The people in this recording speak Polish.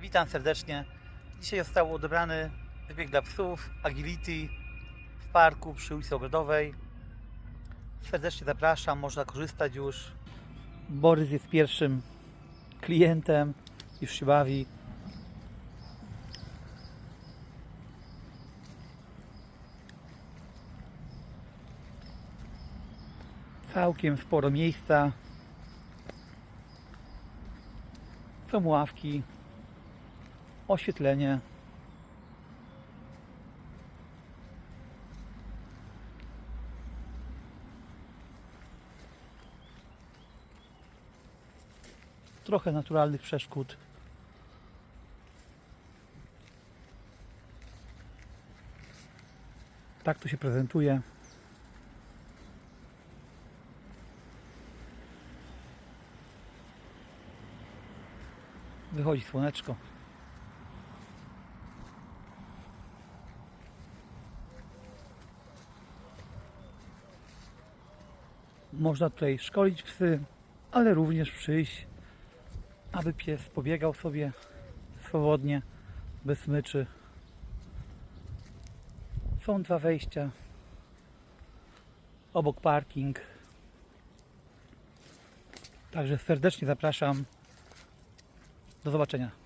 Witam serdecznie. Dzisiaj został odebrany wybieg dla psów Agility w parku przy ulicy Ogrodowej. Serdecznie zapraszam, można korzystać już. Borys jest pierwszym klientem, już się bawi. Całkiem sporo miejsca. Są ławki, oświetlenie. Trochę naturalnych przeszkód. Tak to się prezentuje. Wychodzi słoneczko. Można tutaj szkolić psy, ale również przyjść, aby pies pobiegał sobie swobodnie, bez smyczy. Są dwa wejścia. Obok parking. Także serdecznie zapraszam. Do zobaczenia.